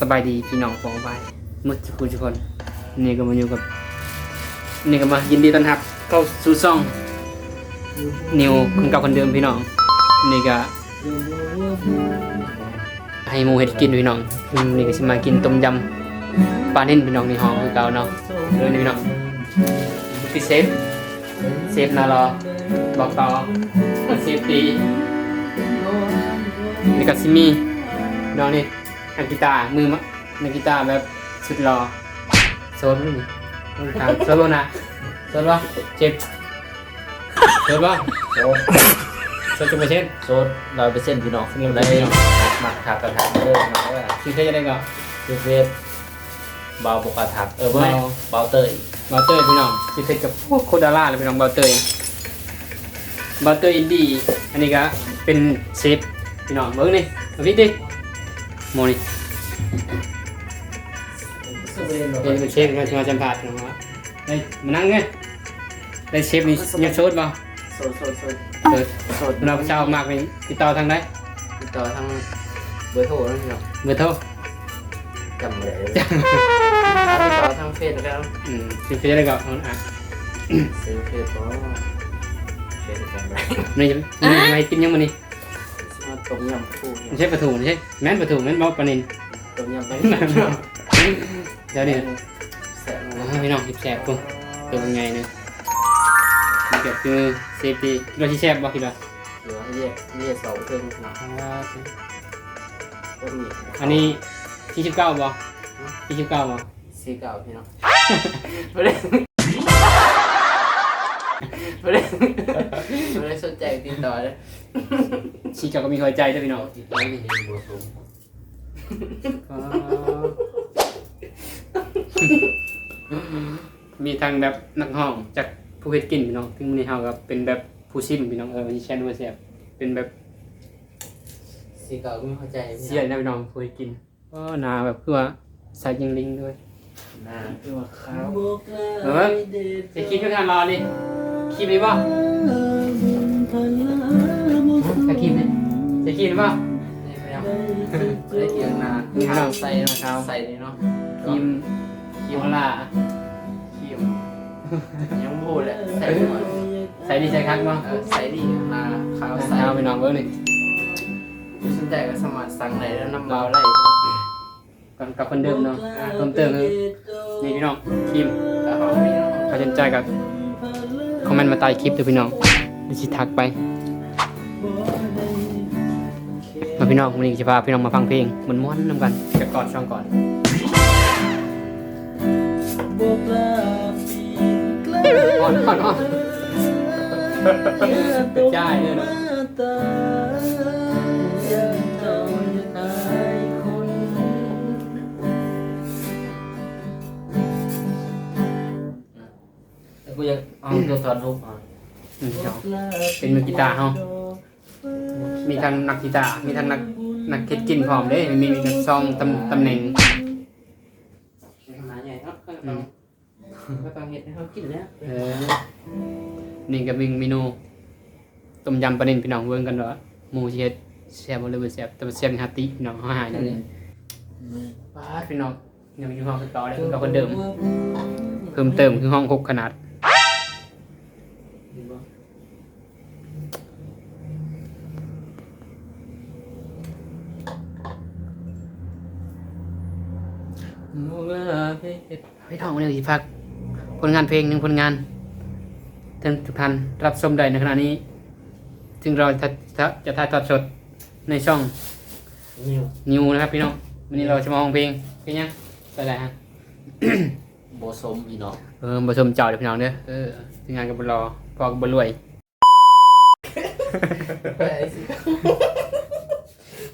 สบายดีพี่น้องของไปมืดทุกคนทุกคนนี่ก็มาอยู่กับนี่ก็มายินดีต้อนรับ เข้าสู่ซ่องนิวคนเก่าคนเดิมพี่น้องนี่ก็ให้หมูเห็ดกินพี่น้องนี่ก็สิมากินต้มยำปลาเน่นพี่น้องในห้องคือเก่าเนาะเลยนี่พี่น้องพี่เซฟเซฟนารอบอกต่อเซฟตีนี่ก็ซิมีน้องนี่ นักกีตาร์มือมะนักกีตาร์แบบสุดหล่อโซนนี่ครับโซนบ่นะโซนบ่เจ็บโซนบ่โซดโซนจุดเปอร์เซ็นต์โซดร้อยเปอร์เซ็นต์พี่น้อง100%ได้หมักขาดกระถางเริ่มมาว่าชื่อเขาจะได้ก็คือเฟสเบาปกติเออไม่เบาเบาเตยบาเตอร์พี่น้องที่เพชรกับพวกโคดาร่าเลยพี่น้องบาเตอร์บาเตอร์อินดี้อันนี้ก็เป็นเซฟพี่น้องเบิ้งนี่มาพี่ดิโมนี่เป็นเชฟมามาจำพาด พี่น้องว่าได้มานั่งไงได้เชฟนี่ยังโซดบ่โซดโซดโซดเปิดโซดเราเช้ามากนี่ติดต่อทางไหนติดต่อท มสิเฟซได้ก็อะซื้อเฟซก็เฟซกันได้นี่นี่ไม่กินยังมันนี่มาต้มยำคู่ไม่ใช่ปลาทูไม่ใช่แม่นปลาทูแม่นบ่ปลานินต้มยำไปเดี๋ยวนี้แซ่บอ่าพี่น้องคิดแสบปุ๊บเป็นยังไงเนี่ยนี่ก็คือเซฟตี้เราที่แสบบ่คิดว่าหรือว่าเรียกเรียกเสาเพิ่มหนักก็มีอันนี้ที่สิบเก้าบ่ที่สิบเก้าบ่ซีเก่าพี่น้อง ไม่ได้ไม่ได้ไม่ได้สนใจติดต่อเลยชีเก้าก็มีหัวใจด้วยพี่น้องติดต่อนี่นี่บัวสูงอ่ามีทางแบบนักห้องจากผู้เฮ็ดกินพี่น้องถึงมื้อนี้เฮาก็เป็นแบบผู้ชิมพี่น้องเออวันนี้แชร์ว่าแซ่บเป็นแบบซีเก่าไม่เข้าใจเสียนะพี่น้องผู้เฮ็ดกินก็หนาแบบคือว่าใส่ยิงลิงด้วยน่าคือว่าข้าวเออจะคิดก็ทานรอนี่ คลิปนี้ป่ะจะคลิปนี้จะคลิปนี้ป่ะไม่ได้เกี่ยงนาข้าวใส่นะข้าวใส่นี่เนาะคลิปคลิปล่าขี้มยังพูดเลยใส่หมดใส่ดีใส่คักป่ะเออใส่ดีนาข้าวใส่เอาวไปนองเบิ้งนี่สนใจก็สมัครสั่งไหนแล้วน้ำเบาไหลก่อนกับคนเดิมเนาะเพิ่มเติมคือนี่พี่น้องคลิปแล้วเขาสนใจกับ คอมเมนต์มาใต้คลิปด้วยพี่น้องดิสิทักไปมาพี่น้องวันนี้จะพาพี่น้องมาฟังเพลงมันม้วนๆนำกันจะกอดช่องก่อนอ่อนอ่อนอ่อนใช่เลย เนาะกูอยากเอาตัวตอนทุกอะอืมเดี๋ยวเป็นมือกีตาร์เฮามีทั้งนักกีตาร์มีทั้งนักนักเก็ตกินพร้อมเด้มีมีทั้งซองตำตำแหน่งมาใหญ่เนาะก็ต้องเห็ดให้เขากินแล้วเออนี่ก็เป็นเมนูต้มยำปลาเน่นพี่น้องเบิ่งกันเด้อหมูสิเฮ็ดแซ่บบ่เลยบ่แซ่บแต่ว่าแซ่บในฮาติพี่น้องเฮาหายแล้วนี่ปาดพี่น้องยังมีห้องต่อได้กับคนเดิม เพิ่มเติมคือห้องหกขนาด พี่ทองวันนี้สิพัก ผลงานเพลงหนึ่งผลงานท่านทุกท่านรับชมได้ในขณะนี้ ซึ่งเราจะจะจะถ่ายทอดสดในช่องนิวนิวนะครับพี่น้องวันนี้เราจะมาห้องเพลงเพลงยังไปไหนฮะโบสมพี่น้องเออมาชมเจ้าเดี๋ยวพี่น้องเด้อเออทีมงานกับบรอพอกับบรวย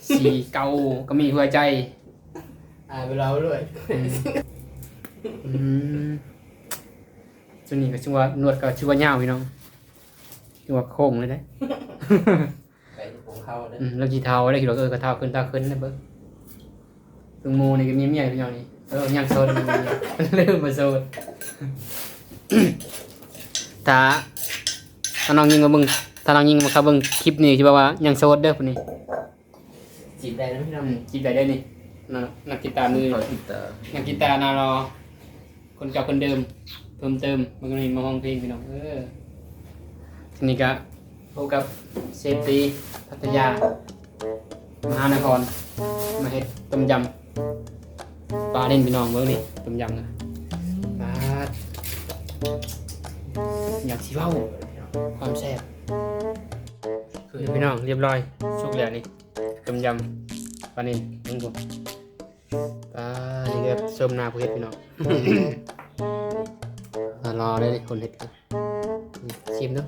สีเกาก็มีหัวใจ อ่าไปเราด้วยอืมส่วนนี้ก็ชื่อว่านวดก็ชื่อว่าเงาวพี่น้องชื่อว่าโค้งเลยนะ ไปผมเข้าเลยอืมแล้วกี่เท้าได้กี่ดอกเออกระเท้าขึ้นเท้าขึ้นนะเบิ้งตึงโมนี่ก็มีเมียพี่น้องนี่เออยังโซนมันมีมันเริ่มมาโซน ถ้าถ้าน้องยิงมาเบิ้งถ้าน้องยิงมาครับเบิ้งคลิปนี้ที่ว่าว่ายังโซดเด้อคนนี้จีบได้นะพี่น้องอืมจีบได้ได้นี่ นักนักกีตาร์มือขอติดตามนักกีตาร์นารอ คนเก่าคนเดิม เพิ่มเติมมันก็มีมาห้องเพลงพี่น้องเออทีนี้ก็พบกับเซฟตีพัทยามหานคร มาเฮ็ดต้มยำปลาเด่นพี่น้องเบิ่งนี่ต้มยำนะปลาดอยากสิเว้าความแซ่บคือพี่น้องเรียบร้อยสุกแล้วนี่ต้มยำ ปลาเด่นมึงกูปลานี่ก็ส้มหน้าผู้เฮ็ดพี่น้องอ่ารอได้เลยคนเฮ็ดกันชิมเนาะ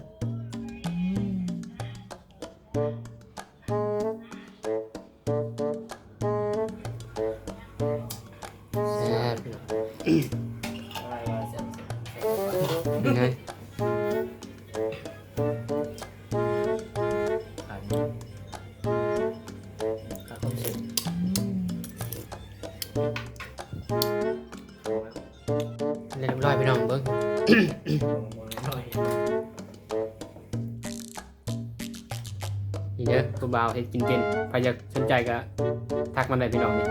น่อยนี่เด้อผู้บ่าวเฮ็ดกินเป็นใครอยากสนใจก็ทักมาได้พี่น้องนี่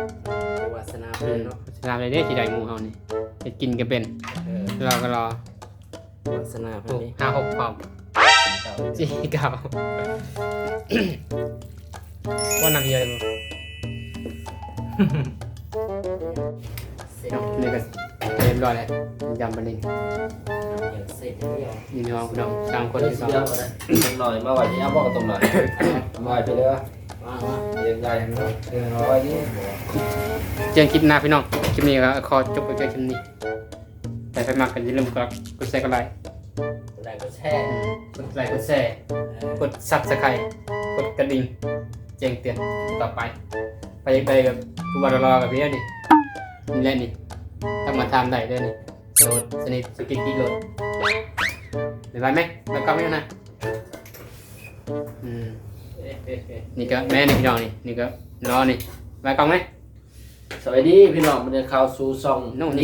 วาสนาเอเพื่อนอเนาะสนามเลยเด้อสิได้หมู่เฮานี่เฮ็ดกินก็เป็นเออรอก็รอวาสนาโอ้เพื่อนนี่ห้าหกพร้อมเก่าสี่เก้าว่านำเยอะเลยบ่เส้นเนาะนี่ก็เรี ยบร้อยแล้วยำปลาเด่นอย่างเส้นอย่างเดียวนี่พี่น้องพี่น้องสามคนคนที่ที่สสอองงต้มหน่อยมาไหวที่เอาบอกกับต้มหน่อยมาไหวไปเลยว่าว่าเรียงใหญ่เนาะเรียงร้อยนี่เจอกันคลิปหน้าพี่น้องคลิปนี้ก็ขอจบไปแค่คลิปนี้แต่ไปมักกันอย่าลืมกดกดแชร์กดไลค์อะไรก็แช่กดไลค์กดแชร์กดซับสไครต์กดกระดิ่งแจ้งเตือนต่อไป ไปยังไงกับผู้บริรอกับพี่ดินี่แหละนี่ทำ มาทำได้ด้วยนี่โหลดสนิทสกิลกิโหลดเดี๋ยวไปไหมไปกล้องไหมนะอืมเอ๊ะเอ๊ะเอ๊ะนี่ก็แม่นี่พี่น้องนี่นี่ก็รอนี่ไปกล้องไหมสวัสดีพี่น้องมันจะเข้าสู่ซองนู่นนี่